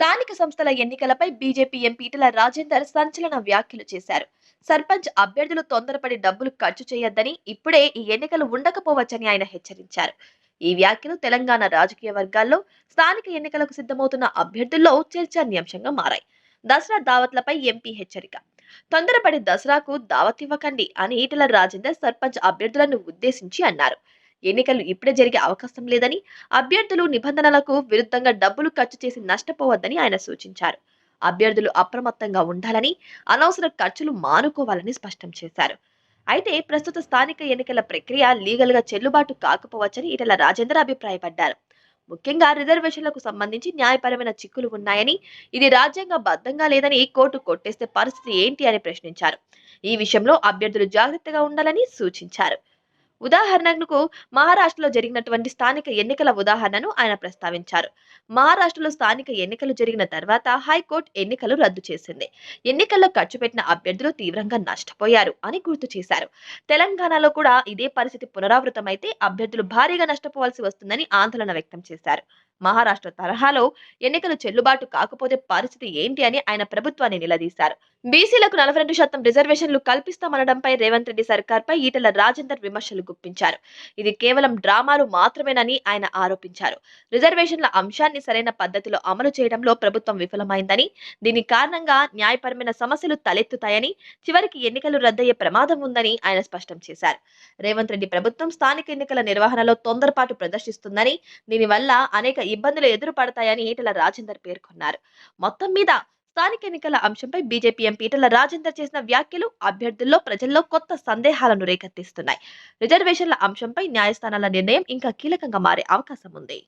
స్థానిక సంస్థల ఎన్నికలపై బీజేపీ ఎంపీటల రాజేందర్ సంచలన వ్యాఖ్యలు చేశారు. సర్పంచ్ అభ్యర్థులు తొందరపడి డబ్బులు ఖర్చు చేయొద్దని ఇప్పుడే ఈ ఎన్నికలు ఉండకపోవచ్చని ఆయన హెచ్చరించారు. ఈ వ్యాఖ్యలు తెలంగాణ రాజకీయ వర్గాల్లో స్థానిక ఎన్నికలకు సిద్ధమవుతున్న అభ్యర్థుల్లో చర్చనీయాంశంగా మారాయి. దసరా దావత్లపై ఎంపీ హెచ్చరిక. తొందరపడి దసరాకు దావత్ ఇవ్వకండి అని ఈటల రాజేందర్ సర్పంచ్ అభ్యర్థులను ఉద్దేశించి అన్నారు. ఎన్నికలు ఇప్పుడే జరిగే అవకాశం లేదని అభ్యర్థులు నిబంధనలకు విరుద్ధంగా డబ్బులు ఖర్చు చేసి నష్టపోవద్దని ఆయన సూచించారు. అభ్యర్థులు అప్రమత్తంగా ఉండాలని అనవసర ఖర్చులు మానుకోవాలని స్పష్టం చేశారు. అయితే ప్రస్తుత స్థానిక ఎన్నికల ప్రక్రియ లీగల్గా చెల్లుబాటు కాకపోవచ్చని ఇటల రాజేందర్ అభిప్రాయపడ్డారు. ముఖ్యంగా రిజర్వేషన్లకు సంబంధించి న్యాయపరమైన చిక్కులు ఉన్నాయని ఇది రాజ్యాంగ బద్ధంగా లేదని కోర్టు కొట్టేస్తే పరిస్థితి ఏంటి అని ప్రశ్నించారు. ఈ విషయంలో అభ్యర్థులు జాగ్రత్తగా ఉండాలని సూచించారు. ఉదాహరణకు మహారాష్ట్రలో జరిగినటువంటి స్థానిక ఎన్నికల ఉదాహరణను ఆయన ప్రస్తావించారు. మహారాష్ట్రలో స్థానిక ఎన్నికలు జరిగిన తర్వాత హైకోర్టు ఎన్నికలు రద్దు చేసింది. ఎన్నికల్లో ఖర్చు పెట్టిన అభ్యర్థులు తీవ్రంగా నష్టపోయారు అని గుర్తు చేశారు. తెలంగాణలో కూడా ఇదే పరిస్థితి పునరావృతమైతే అభ్యర్థులు భారీగా నష్టపోవాల్సి వస్తుందని ఆందోళన వ్యక్తం చేశారు. మహారాష్ట్ర తరహాలో ఎన్నికలు చెల్లుబాటు కాకపోతే పరిస్థితి ఏంటి అని ఆయన ప్రభుత్వాన్ని నిలదీశారు. బీసీలకు నలభై రెండు శాతం రిజర్వేషన్లు కల్పిస్తామనడంపై రేవంత్ రెడ్డి సర్కార్పై ఈటల రాజేందర్ విమర్శలు గుప్పించారు. ఇది కేవలం డ్రామాలు మాత్రమేనని ఆయన ఆరోపించారు. రిజర్వేషన్ల అంశాన్ని సరైన పద్ధతిలో అమలు చేయడంలో ప్రభుత్వం విఫలమైందని దీని కారణంగా న్యాయపరమైన సమస్యలు తలెత్తుతాయని చివరికి ఎన్నికలు రద్దయ్యే ప్రమాదం ఉందని ఆయన స్పష్టం చేశారు. రేవంత్ రెడ్డి ప్రభుత్వం స్థానిక ఎన్నికల నిర్వహణలో తొందరపాటు ప్రదర్శిస్తుందని దీనివల్ల అనేక ఇబ్బందులు ఎదురుపడతాయని ఈటల రాజేందర్ పేర్కొన్నారు. మొత్తం మీద స్థానిక ఎన్నికల అంశంపై బీజేపీ ఎంపీ ఈటెల రాజేందర్ చేసిన వ్యాఖ్యలు అభ్యర్థుల్లో ప్రజల్లో కొత్త సందేహాలను రేకెత్తిస్తున్నాయి. రిజర్వేషన్ల అంశంపై న్యాయస్థానాల నిర్ణయం ఇంకా కీలకంగా మారే అవకాశం ఉంది.